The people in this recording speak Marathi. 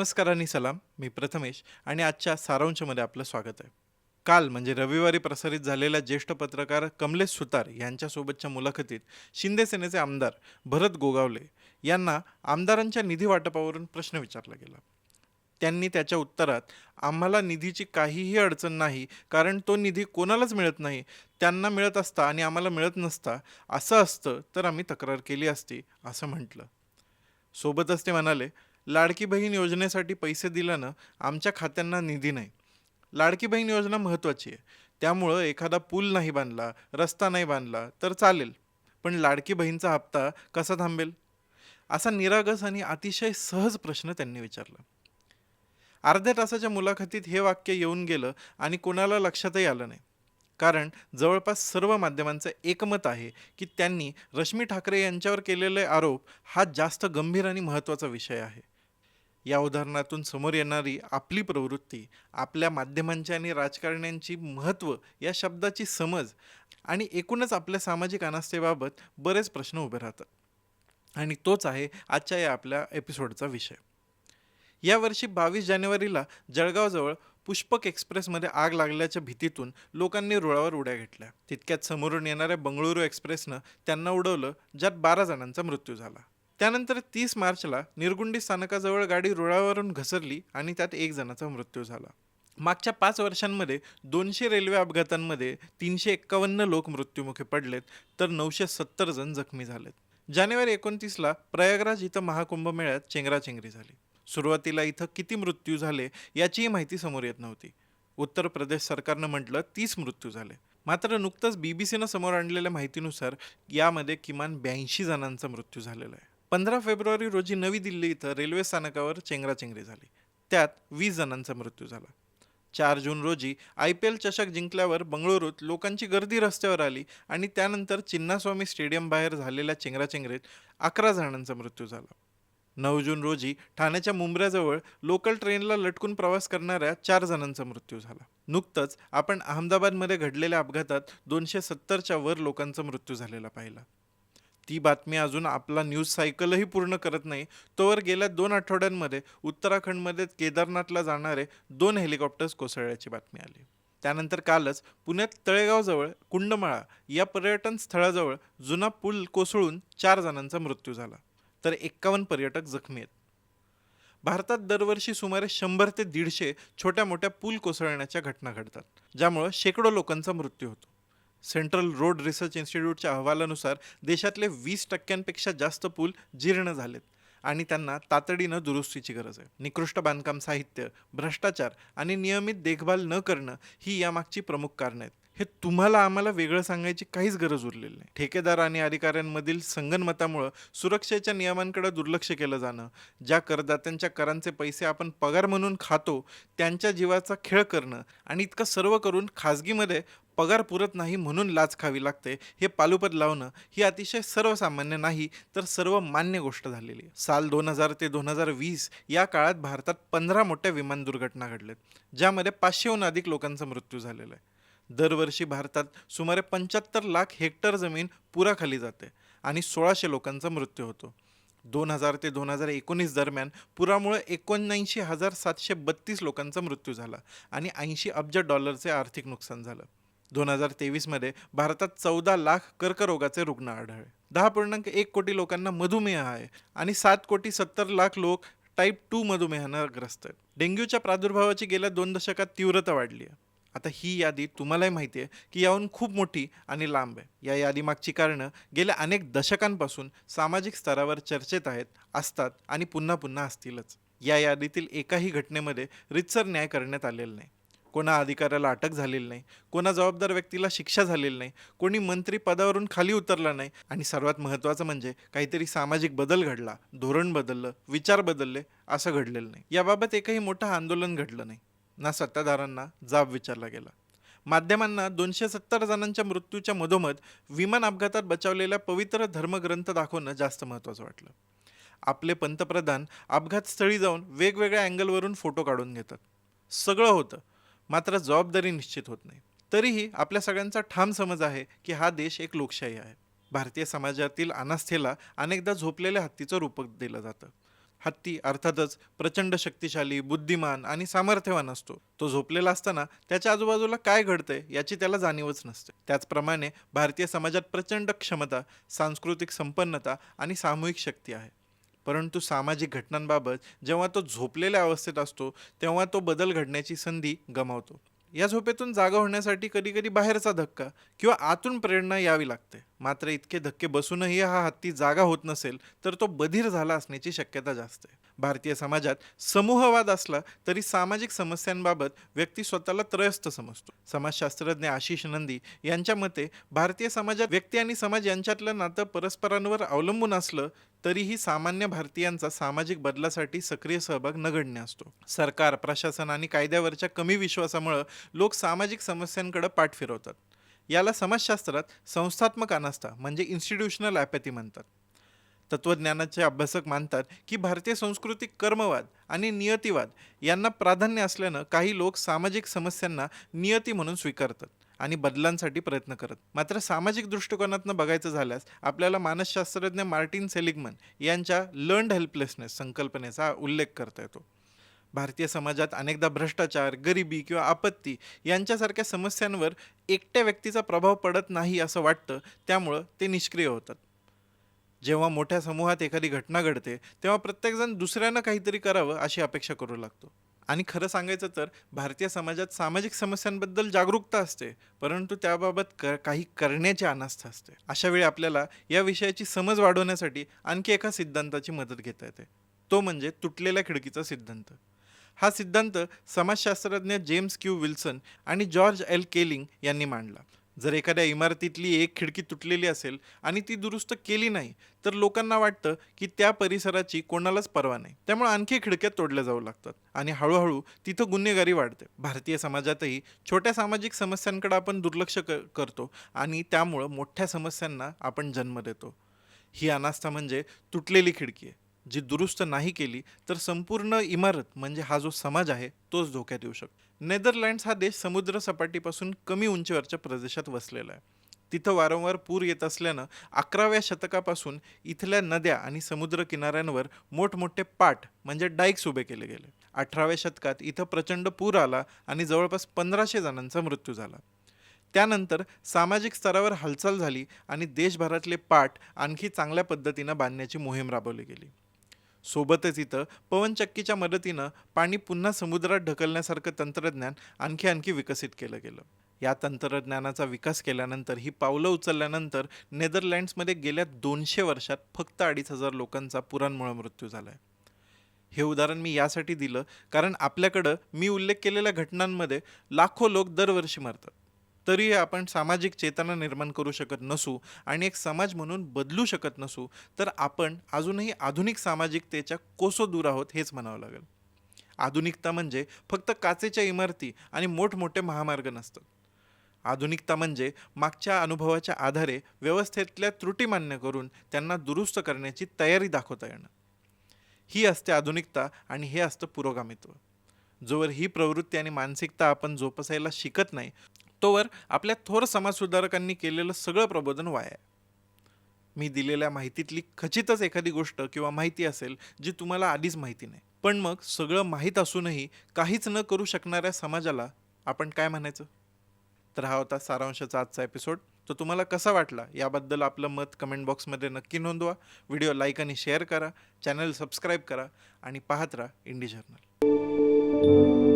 नमस्कार आणि सलाम. मी प्रथमेश आणि आजच्या सारांशमध्ये आपलं स्वागत आहे. काल म्हणजे रविवारी प्रसारित झालेल्या ज्येष्ठ पत्रकार कमलेश सुतार यांच्यासोबतच्या मुलाखतीत शिंदे सेनेचे आमदार भरत गोगावले यांना आमदारांच्या निधी वाटपावरून प्रश्न विचारला गेला. त्यांनी त्याच्या उत्तरात आम्हाला निधीची काहीही अडचण नाही कारण तो निधी कोणालाच मिळत नाही. त्यांना मिळत असता आणि आम्हाला मिळत नसता असं असतं तर आम्ही तक्रार केली असती असं म्हटलं. सोबतच ते म्हणाले लाडकी बहीण योजनेसाठी पैसे दिल्यानं आमच्या खात्यांना निधी नाही. लाडकी बहीण योजना महत्त्वाची आहे. त्यामुळं एखादा पूल नाही बांधला रस्ता नाही बांधला तर चालेल पण लाडकी बहीणचा हप्ता कसा थांबेल? असा निरागस आणि अतिशय सहज प्रश्न त्यांनी विचारला. अर्ध्या तासाच्या मुलाखतीत हे वाक्य येऊन गेलं आणि कोणाला लक्षातही आलं नाही. कारण जवळपास सर्व माध्यमांचं एकमत आहे की त्यांनी रश्मी ठाकरे यांच्यावर केलेले आरोप हा जास्त गंभीर आणि महत्त्वाचा विषय आहे. या उदाहरणातून समोर येणारी आपली प्रवृत्ती आपल्या माध्यमांची आणि राजकारण्यांची महत्त्व या शब्दाची समज आणि एकूणच आपल्या सामाजिक अनास्थेबाबत बरेच प्रश्न उभे राहतात. आणि तोच आहे आजच्या या आपल्या एपिसोडचा विषय. यावर्षी बावीस जानेवारीला जळगावजवळ पुष्पक एक्सप्रेसमध्ये आग लागल्याच्या भीतीतून लोकांनी रुळावर उड्या घेतल्या. तितक्यात समोरून येणाऱ्या बंगळुरू एक्सप्रेसनं त्यांना उडवलं ज्यात बारा जणांचा मृत्यू झाला. त्यानंतर तीस मार्चला निरगुंडी स्थानकाजवळ गाडी रुळावरून घसरली आणि त्यात एक जणाचा मृत्यू झाला. मागच्या पाच वर्षांमध्ये दोनशे रेल्वे अपघातांमध्ये तीनशे एक्कावन्न लोक मृत्युमुखी पडलेत तर नऊशे सत्तर जण जखमी झालेत. जानेवारी एकोणतीसला प्रयागराज इथं महाकुंभ मेळ्यात चेंगराचेंगरी झाली. सुरुवातीला इथं किती मृत्यू झाले याचीही माहिती समोर येत नव्हती. उत्तर प्रदेश सरकारनं म्हटलं तीस मृत्यू झाले. मात्र नुकतंच बी बी सीनं समोर आणलेल्या माहितीनुसार यामध्ये किमान ब्याऐंशी जणांचा मृत्यू झालेला आहे. पंधरा फेब्रुवारी रोजी नवी दिल्ली इथं रेल्वे स्थानकावर चेंगराचेंगरी झाली. त्यात वीस जणांचा मृत्यू झाला. चार जून रोजी आय पी एल चषक जिंकल्यावर बंगळुरूत लोकांची गर्दी रस्त्यावर आली आणि त्यानंतर चिन्नास्वामी स्टेडियम बाहेर झालेल्या चेंगराचेंगरीत अकरा जणांचा मृत्यू झाला. नऊ जून रोजी ठाण्याच्या मुंब्र्याजवळ लोकल ट्रेनला लटकून प्रवास करणाऱ्या चार जणांचा मृत्यू झाला. नुकतंच आपण अहमदाबादमध्ये घडलेल्या अपघातात दोनशे सत्तरच्या वर लोकांचा मृत्यू झालेला पाहिला. ती बातमी अजून आपला न्यूज सायकलही पूर्ण करत नाही तोवर गेल्या दोन आठवड्यांमध्ये उत्तराखंडमध्ये केदारनाथला जाणारे दोन हेलिकॉप्टर्स कोसळल्याची बातमी आली. त्यानंतर कालच पुण्यात तळेगावजवळ कुंडमाळा या पर्यटन स्थळाजवळ जुना पूल कोसळून चार जणांचा मृत्यू झाला. तर एक्कावन्न पर्यटक जखमी आहेत. भारतात दरवर्षी सुमारे शंभर ते दीडशे छोट्या मोठ्या पूल कोसळण्याच्या घटना घडतात ज्यामुळं शेकडो लोकांचा मृत्यू होतो. सेंट्रल रोड रिसर्च इन्स्टिट्यूटच्या अहवालानुसार देशातले वीस टक्क्यांपेक्षा जास्त पूल जीर्ण झालेत आणि त्यांना तातडीनं दुरुस्तीची गरज आहे. निकृष्ट बांधकाम साहित्य भ्रष्टाचार आणि नियमित देखभाल न करणं ही यामागची प्रमुख कारणं आहेत. हे तुम्हाला आम्हाला वेगळं सांगायची काहीच गरज उरलेली नाही. ठेकेदार आणि अधिकाऱ्यांमधील संगनमतामुळं सुरक्षेच्या नियमांकडे दुर्लक्ष केलं जाणं ज्या करदात्यांच्या करांचे पैसे आपण पगार म्हणून खातो त्यांच्या जीवाचा खेळ करणं आणि इतकं सर्व करून खाजगीमध्ये पगार पुरत नाही म्हणून लाच खावी लागते हे पालुपद लावणं ही अतिशय सर्वसामान्य नाही तर सर्व मान्य गोष्ट झालेली आहे. साल दोन हजार ते दोन हजार वीस या काळात भारतात पंधरा मोठ्या विमान दुर्घटना घडल्यात ज्यामध्ये पाचशेहून अधिक लोकांचा मृत्यू झालेला आहे. दरवर्षी भारतात सुमारे पंच्याहत्तर लाख हेक्टर जमीन पुराखाली जाते आणि सोळाशे लोकांचा मृत्यू होतो. दोन हजार ते दोन हजार एकोणीस दरम्यान पुरामुळे एकोणऐंशी हजार सातशे बत्तीस लोकांचा मृत्यू झाला आणि ऐंशी अब्ज डॉलरचे आर्थिक नुकसान झालं. दोन हजार तेवीसमध्ये भारतात चौदा लाख कर्करोगाचे रुग्ण आढळले. दहा पूर्णांक एक कोटी लोकांना मधुमेह आहे आणि सात कोटी सत्तर लाख लोक टाईप टू मधुमेहानं ग्रस्त आहेत. डेंग्यूच्या प्रादुर्भावाची गेल्या दोन दशकात तीव्रता वाढली आहे. आता ही यादी तुम्हालाही माहिती आहे की याहून खूप मोठी आणि लांब आहे. या यादीमागची कारणं गेल्या अनेक दशकांपासून सामाजिक स्तरावर चर्चेत आहेत असतात आणि पुन्हा पुन्हा असतीलच. या यादीतील एकाही घटनेमध्ये रितसर न्याय करण्यात आलेला नाही. कोणा अधिकाऱ्याला अटक झालेली नाही कोणा जबाबदार व्यक्तीला शिक्षा झालेली नाही कोणी मंत्री पदावरून खाली उतरला नाही आणि सर्वात महत्त्वाचं म्हणजे काहीतरी सामाजिक बदल घडला धोरण बदललं विचार बदलले असं घडलेलं नाही. याबाबत एकही मोठं आंदोलन घडलं नाही. ना सत्ताधारांना जाब विचारला गेला. माध्यमांना दोनशे सत्तर जणांच्या मृत्यूच्या मधोमध विमान अपघातात बचावलेल्या पवित्र धर्मग्रंथ दाखवणं जास्त महत्त्वाचं वाटलं. आपले पंतप्रधान अपघातस्थळी जाऊन वेगवेगळ्या अँगलवरून फोटो काढून घेतात. सगळं होतं मात्र जबाबदारी निश्चित होत नाही. तरीही आपल्या सगळ्यांचा ठाम समज आहे की हा देश एक लोकशाही आहे. भारतीय समाजातील अनास्थेला अनेकदा झोपलेल्या हत्तीचं रूपक दिलं जातं. हत्ती अर्थातच प्रचंड शक्तिशाली बुद्धिमान आणि सामर्थ्यवान असतो. तो झोपलेला असताना त्याच्या आजूबाजूला काय घडतंय याची त्याला जाणीवच नसते. त्याचप्रमाणे भारतीय समाजात प्रचंड क्षमता सांस्कृतिक संपन्नता आणि सामूहिक शक्ती आहे. परंतु सामाजिक घटनांबाबत जेव्हा तो झोपलेल्या अवस्थेत असतो तेव्हा तो बदल घडण्याची संधी गमावतो. या झोपेतून जागा होण्यासाठी कधी कधी बाहेरचा धक्का किंवा आतून प्रेरणा यावी लागते. मात्र इतके धक्के बसूनही हा हत्ती जागा होत नसेल तर तो बधीर झाला असण्याची शक्यता जास्त आहे. भारतीय समाजात समूहवाद असला तरी सामाजिक समस्यांबाबत व्यक्ती स्वतःला त्रयस्थ समजतो. समाजशास्त्रज्ञ आशिष नंदी यांच्या मते भारतीय समाजात व्यक्ती आणि समाज यांच्यातलं नातं परस्परांवर अवलंबून असलं तरीही सामान्य भारतीयांचा सामाजिक बदलासाठी सक्रिय सहभाग नगण्य असतो. सरकार प्रशासन आणि कायद्यावरच्या कमी विश्वासामुळं लोक सामाजिक समस्यांकडे पाठ फिरवतात. याला समाजशास्त्रात संस्थात्मक अनास्था म्हणजे इन्स्टिट्यूशनल ॲपॅथी म्हणतात. तत्त्वज्ञानाचे अभ्यासक मानतात की भारतीय संस्कृती कर्मवाद आणि नियतिवाद यांना प्राधान्य असल्यानं काही लोक सामाजिक समस्यांना नियती म्हणून स्वीकारतात. आणि बदलांसाठी प्रयत्न करत. मात्र सामाजिक दृष्टिकोनातनं बघायचं झाल्यास आपल्याला मानसशास्त्रज्ञ मार्टिन सेलिगमन यांच्या लर्न्ड हेल्पलेसनेस संकल्पनेचा उल्लेख करता येतो. भारतीय समाजात अनेकदा भ्रष्टाचार गरिबी किंवा आपत्ती यांच्यासारख्या समस्यांवर एकट्या व्यक्तीचा प्रभाव पडत नाही असं वाटतं त्यामुळं ते निष्क्रिय होतात. जेव्हा मोठ्या समूहात एखादी घटना घडते तेव्हा प्रत्येकजण दुसऱ्यानं काहीतरी करावं अशी अपेक्षा करू लागतो. आणि खरं सांगायचं तर भारतीय समाजात सामाजिक समस्यांबद्दल जागरूकता असते परंतु त्याबाबत क काही करण्याची अनास्था असते. अशा वेळी आपल्याला या विषयाची समज वाढवण्यासाठी आणखी एका सिद्धांताची मदत घेता येते. तो म्हणजे तुटलेल्या खिडकीचा सिद्धांत. हा सिद्धांत समाजशास्त्रज्ञ जेम्स क्यू विल्सन आणि जॉर्ज एल केलिंग यांनी मांडला. जर एखाद्या इमारतीतली एक खिडकी तुटलेली असेल आणि ती दुरुस्त केली नाही तर लोकांना वाटतं की त्या परिसराची कोणालाच पर्वा नाही. त्यामुळे आणखी खिडक्या तोडल्या जाऊ लागतात आणि हळूहळू तिथं गुन्हेगारी वाढते. भारतीय समाजातही छोट्या सामाजिक समस्यांकडे आपण दुर्लक्ष क करतो आणि त्यामुळं मोठ्या समस्यांना आपण जन्म देतो. ही अनास्था म्हणजे तुटलेली खिडकी आहे. जी दुरुस्त नाही केली तर संपूर्ण इमारत म्हणजे हा जो समाज आहे तोच धोक्यात येऊ शकतो. नेदरलँड्स हा देश समुद्र सपाटीपासून कमी उंचीवरच्या प्रदेशात वसलेला आहे. तिथं वारंवार पूर येत असल्यानं अकराव्या शतकापासून इथल्या नद्या आणि समुद्र किनाऱ्यांवर मोठमोठे पाट म्हणजे डाईक्स उभे केले गेले. अठराव्या शतकात इथं प्रचंड पूर आला आणि जवळपास पंधराशे जणांचा मृत्यू झाला. त्यानंतर सामाजिक स्तरावर हालचाल झाली आणि देशभरातले पाट आणखी चांगल्या पद्धतीनं बांधण्याची मोहीम राबवली गेली. सोबतच इथं पवनचक्कीच्या मदतीनं पाणी पुन्हा समुद्रात ढकलण्यासारखं तंत्रज्ञान आणखी आणखी विकसित केलं गेलं. या तंत्रज्ञानाचा विकास केल्यानंतर ही पावलं उचलल्यानंतर नेदरलँड्समध्ये गेल्या दोनशे वर्षात फक्त अडीच हजार लोकांचा पुरांमुळे मृत्यू झाला आहे हे उदाहरण मी यासाठी दिलं कारण आपल्याकडं मी उल्लेख केलेल्या घटनांमध्ये लाखो लोक दरवर्षी मरतात. तरीही आपण सामाजिक चेतना निर्माण करू शकत नसू आणि एक समाज म्हणून बदलू शकत नसू तर आपण अजूनही आधुनिक सामाजिकतेच्या कोसो दूर आहोत हेच म्हणावं लागेल. आधुनिकता म्हणजे फक्त काचेच्या इमारती आणि मोठमोठे महामार्ग नसतात. आधुनिकता म्हणजे मागच्या अनुभवाच्या आधारे व्यवस्थेतल्या त्रुटी मान्य करून त्यांना दुरुस्त करण्याची तयारी दाखवता येणं. ही असते आधुनिकता आणि हे असतं पुरोगामित्व. जोवर ही प्रवृत्ती आणि मानसिकता आपण जोपासायला शिकत नाही तोवर आपल्या थोर समाजसुधारकांनी केलेलं सगळं प्रबोधन वाया. आहे. मी दिलेल्या माहितीतली खचितच एखादी गोष्ट किंवा माहिती असेल जी तुम्हाला आधीच माहिती नाही. पण मग सगळं माहीत असूनही काहीच न करू शकणाऱ्या समाजाला आपण काय म्हणायचं? तर हा होता सारांशाचा आजचा एपिसोड तो तुम्हाला कसा वाटला याबद्दल आपलं मत कमेंट बॉक्समध्ये नक्की नोंदवा. व्हिडिओ लाईक आणि शेअर करा. चॅनल सबस्क्राईब करा आणि पाहत राहा इंडी जर्नल